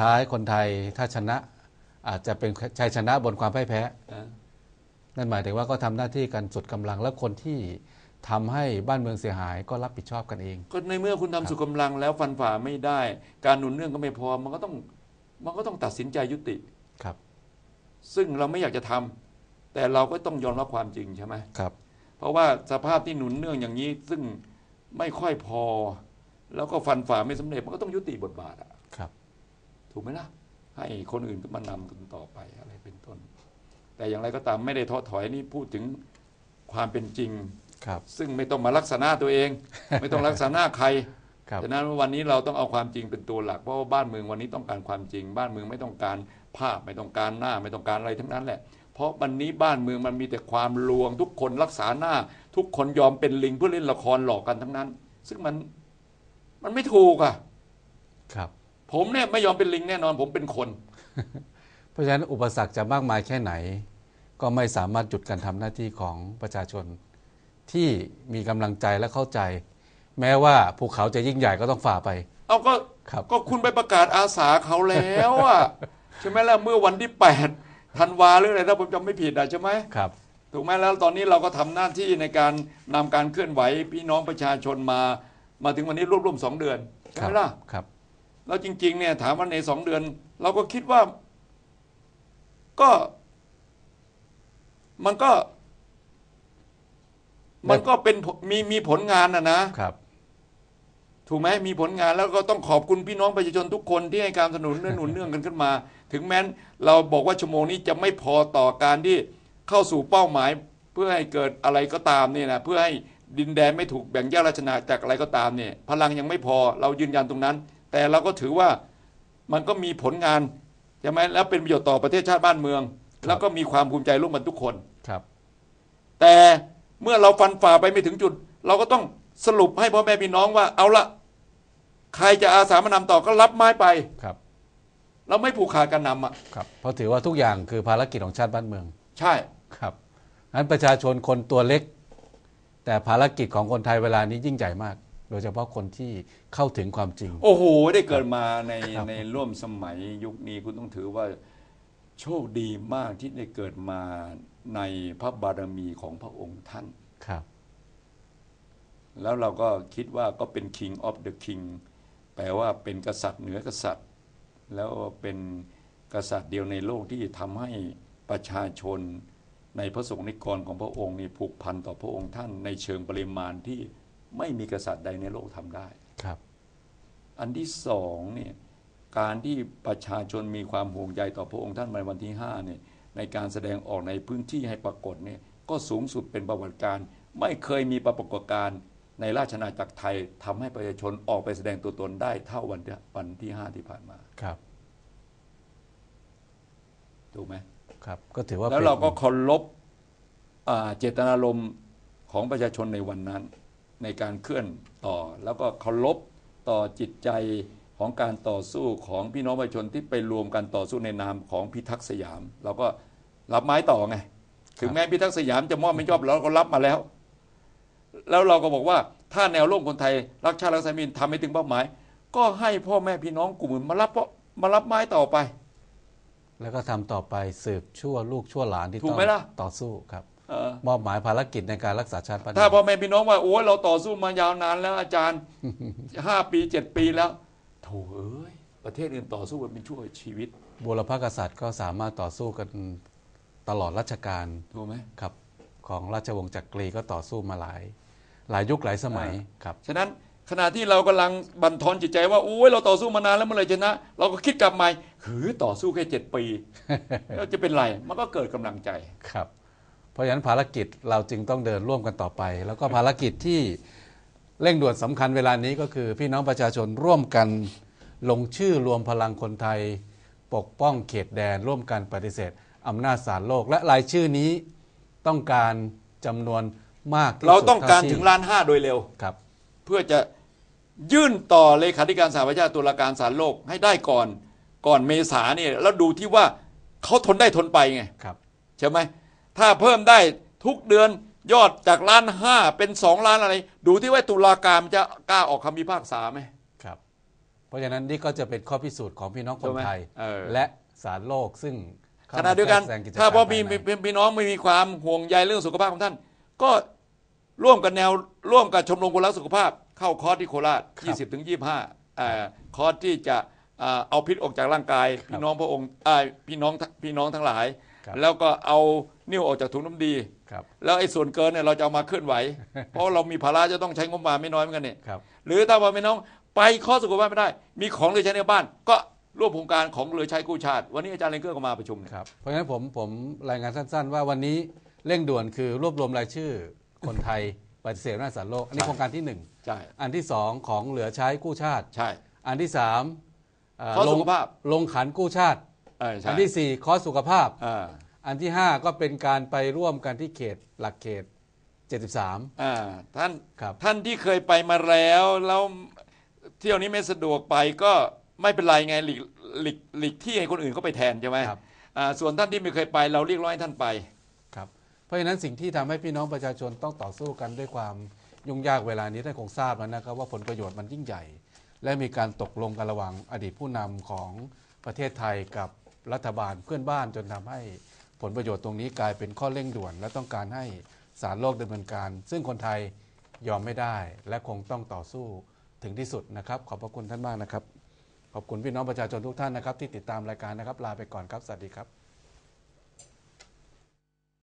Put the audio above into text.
ท้ายคนไทยถ้าชนะอาจจะเป็นชัยชนะบนความพ่ายแพ้นะนั่นหมายถึงว่าก็ทำหน้าที่กันสุดกำลัง และคนที่ทำให้บ้านเมืองเสียหายก็รับผิดชอบกันเอง ก็ในเมื่อคุณทำสุดกำลังแล้วฟันฝ่าไม่ได้ การหนุนเนื่องก็ไม่พอมันก็ต้องมันก็ต้องตัดสินใจยุติครับ ซึ่งเราไม่อยากจะทำแต่เราก็ต้องยอมรับความจริงใช่ไหมครับ เพราะว่าสภาพที่หนุนเนื่องอย่างนี้ซึ่งไม่ค่อยพอ แล้วก็ฟันฝ่าไม่สำเร็จมันก็ต้องยุติบทบาทอะครับ ถูกไหมล่ะ ให้คนอื่นก็มานำกันต่อไปอะไรเป็นต้น แต่อย่างไรก็ตามไม่ได้ท้อถอยนี่พูดถึงความเป็นจริงครับ ซึ่งไม่ต้องมารักษณะตัวเอง ไม่ต้องรักษณะใครครับฉะนั้นวันนี้เราต้องเอาความจริงเป็นตัวหลักเพราะว่าบ้านเมืองวันนี้ต้องการความจริง บ้านเมืองไม่ต้องการภาพไม่ต้องการหน้าไม่ต้องการอะไรทั้งนั้นแหละ เพราะวันนี้บ้านเมืองมันมีแต่ความลวง ทุกคนรักษาหน้า ทุกคนยอมเป็นลิงเพื่อเล่นละครหลอกกันทั้งนั้น ซึ่งมันมันไม่ถูกอะครับ ผมเนี่ยไม่ยอมเป็นลิงแน่นอน ผมเป็นคน เพราะฉะนั้นอุปสรรคจะมากมายแค่ไหน ก็ไม่สามารถหยุดการทำหน้าที่ของประชาชน ที่มีกำลังใจและเข้าใจ แม้ว่าภูเขาจะยิ่งใหญ่ก็ต้องฝ่าไป เอาก็ครับก็คุณไปประกาศอาสาเขาแล้วอะใช่ไหมล่ะเมื่อวันที่แปดธันวาหรืออะไรถ้าผมจำไม่ผิดอะใช่ไหมครับถูกไหมแล้วตอนนี้เราก็ทำหน้าที่ในการนำการเคลื่อนไหวพี่น้องประชาชนมา มาถึงวันนี้รวบๆสองเดือนใช่ครัไหมล่ะครับ แล้วจริง ๆ เนี่ยถามว่าในสองเดือน เราก็คิดว่า ก็มันก็ มันก็เป็นผลมีมีผลงานนะนะครับ ถูกไหมมีผลงานแล้วก็ต้องขอบคุณพี่น้องประชาชนทุกคนที่ให้การสนับสนุนเนื่องหนุนเนื่องกันขึ้นมา ถึงแม้นเราบอกว่าชั่วโมงนี้จะไม่พอต่อการที่เข้าสู่เป้าหมาย เพื่อให้เกิดอะไรก็ตามเนี่ยนะเพื่อให้ดินแดนไม่ถูกแบ่งแยกราชนาจากรอะไรก็ตามเนี่ย พลังยังไม่พอ เรายืนยันตรงนั้น แต่เราก็ถือว่ามันก็มีผลงานใช่ไหมแล้วเป็นประโยชน์ต่อประเทศชาติบ้านเมือง แล้วก็มีความภูมิใจร่วมกันทุกคนครับ แต่เมื่อเราฟันฝ่าไปไม่ถึงจุด เราก็ต้องสรุปให้พ่อแม่พี่น้องว่าเอาละใครจะอาสามานำต่อก็รับไม้ไปครับ เราไม่ผูกขาดกันนำอะครับเพราะถือว่าทุกอย่างคือภารกิจของชาติบ้านเมือง ใช่ครับนั้นประชาชนคนตัวเล็ก แต่ภารกิจของคนไทยเวลานี้ยิ่งใหญ่มาก โดยเฉพาะคนที่เข้าถึงความจริง โอ้โห ได้เกิดมาในครับในร่วมสมัยยุคนี้คุณต้องถือว่าโชคดีมากที่ได้เกิดมาในพระบารมีของพระองค์ท่านครับ แล้วเราก็คิดว่าก็เป็น king of the king แปลว่าเป็นกษัตริย์เหนือกษัตริย์ แล้วเป็นกษัตริย์เดียวในโลกที่ทำให้ประชาชนในพระสงฆ์นิกรของพระองค์นี่ผูกพันต่อพระองค์ท่านในเชิงปริมาณที่ ไม่มีกษัตริย์ใดในโลกทำได้ครับ อันที่สองเนี่ยการที่ประชาชนมีความห่วงใยต่อพระองค์ท่านในวันที่ห้าเนี่ยในการแสดงออกในพื้นที่ให้ปรากฏเนี่ยก็สูงสุดเป็นประวัติการ ไม่เคยมีปรากฏการณ์ในราชอาณาจักรไทยทำให้ประชาชนออกไปแสดงตัวตนได้เท่าวันที่วันที่ห้าที่ผ่านมาครับถูกไหมครับก็ถือว่าแล้วป็นเราก็เคารพอ่าเจตนารมณ์ของประชาชนในวันนั้น ในการเคลื่อนต่อ แล้วก็เคารพต่อจิตใจของการต่อสู้ของพี่น้องประชาชนที่ไปรวมกันต่อสู้ในนามของพิทักษ์สยาม เราก็รับไม้ต่อไง ถึงแม้พิทักษ์สยามจะมอบไม่ชอบเราก็รับมาแล้ว แล้วเราก็บอกว่าถ้าแนวร่วมคนไทยรักชาติรักสามีนทำให้ถึงเป้าหมาย ก็ให้พ่อแม่พี่น้องกลุ่มอื่นมารับเพราะมารับไม้ต่อไป แล้วก็ทำต่อไปสืบชั่วลูกชั่วหลานที่ถูกต้องไหมล่ะต่อสู้ครับเออ มอบหมายภารกิจในการรักษาชาติบ้านถ้าเมืองพ่อแม่พี่น้องว่าโอ้ยเราต่อสู้มายาวนานแล้วอาจารย์ห้าปีเจ็ดปีแล้วโถเอ้ยประเทศอื่นต่อสู้กันเป็นชั่วชีวิตบุรพกษัตริย์ก็สามารถต่อสู้กันตลอดรัชกาลถูกไหมครับ ของราชวงศ์จักรีก็ต่อสู้มาหลาย หลายยุคหลายสมัยครับฉะนั้นขณะที่เรากำลังบั่นทอนจิตใจว่าโอ้ยเราต่อสู้มานานแล้วเมื่อไหรชนะ เราก็คิดกลับใหม่หือต่อสู้แค่เจ็ดปีแล้วจะเป็นไรมันก็เกิดกำลังใจครับ เพราะฉะนั้นภารกิจเราจึงต้องเดินร่วมกันต่อไป แล้วก็ภารกิจที่เร่งด่วนสำคัญเวลานี้ก็คือ พี่น้องประชาชนร่วมกันลงชื่อรวมพลังคนไทย ปกป้องเขตแดน ร่วมกันปฏิเสธอำนาจศาลโลก และรายชื่อนี้ต้องการจำนวนมากที่สุดเราต้องการท่ที่ถึงล้านห้าโดยเร็วครับ เพื่อจะยื่นต่อเลขาธิการสหประชาชาติตุลาการศาลโลกให้ได้ก่อนก่อนเมษาเนี่ยแล้วดูที่ว่าเขาทนได้ทนไปไงครับใช่ไหม ถ้าเพิ่มได้ทุกเดือนยอดจากล้านห้าเป็นสองล้านอะไร ดูที่ว่าตุลาการมันจะกล้าออกคำพิพากษาไหมครับราะฉะนั้นนี่ก็จะเป็นข้อพิสูจน์ของพี่น้องคนใช่ไหมไทยเออและสารโลกซึ่งข้ขณะเดียวกันแทรแซงจกรถ้าพอมีภยในพี่พี่น้องไม่มีความห่วงใยเรื่องสุขภาพของท่าน ก็ร่วมกันแนวร่วมกับชมรมคนรักสุขภาพ เข้าคอร์สที่โคราช 20ถึง25อ่าคอร์สที่จะอ่าเอาพิษออกจากร่างกาย พี่น้องพระองค์อ่าพี่น้องพี่น้องทั้งหลายครับ แล้วก็เอานิ้วออกจากถุงน้ำดีครับแล้วไอ้ส่วนเกินเนี่ยเราจะเอามาเคลื่อนไหว เพราะเรามีภาระจะต้องใช้งบประมาณไม่น้อยเหมือนกันเนี่ยครับหรือถ้าว่าพี่น้องไปข้อสุขภาพไม่ได้ มีของเหลือใช้ในบ้าน ก็ร่วมโครงการของเหลือใช้กู้ชาติ วันนี้อาจารย์เลงเกอร์ก็มาประชุมเนี่ยครับเพราะฉะนั้นผมผมรายงานสั้น ๆ ว่าวันนี้เร่งด่วนคือรวบรวมรายชื่อคนไทยปฏิเสธหน้าจสารโลกอันนี้ใช่โครงการที่หนึ่งใช่อันที่สองของเหลือใช้กู้ชาติใช่ อันที่สามเอ่อข้อลสุงขภาพลงขันกู้ชาติ เออใช่ อันที่สี่คอร์สสุขภาพอ่าอันที่ห้าก็เป็นการไปร่วมกันที่เขตหลักเขต 73 อ่าท่านครับ ท่านที่เคยไปมาแล้วแล้วเที่ยวนี้ไม่สะดวกไปก็ไม่เป็นไรไงหลีกหลีกหลีกที่ให้คนอื่นเขาไปแทนใช่ไหมครับ อ่าส่วนท่านที่ไม่เคยไปเราเรียกร้องให้ท่านไป ครับเพราะฉะนั้นสิ่งที่ทำให้พี่น้องประชาชนต้องต่อสู้กันด้วยความยุ่งยากเวลานี้ท่านคงทราบแล้วนะครับ ว่าผลประโยชน์มันยิ่งใหญ่ และมีการตกลงกันระหว่างอดีตผู้นำของประเทศไทยกับ รัฐบาลเพื่อนบ้านจนทำให้ผลประโยชน์ตรงนี้กลายเป็นข้อเร่งด่วน และต้องการให้สารโลกดำเนินการ ซึ่งคนไทยยอมไม่ได้ และคงต้องต่อสู้ถึงที่สุดนะครับ ขอบพระคุณท่านมากนะครับ ขอบคุณพี่น้องประชาชนทุกท่านนะครับ ที่ติดตามรายการนะครับ ลาไปก่อนครับ สวัสดีครับ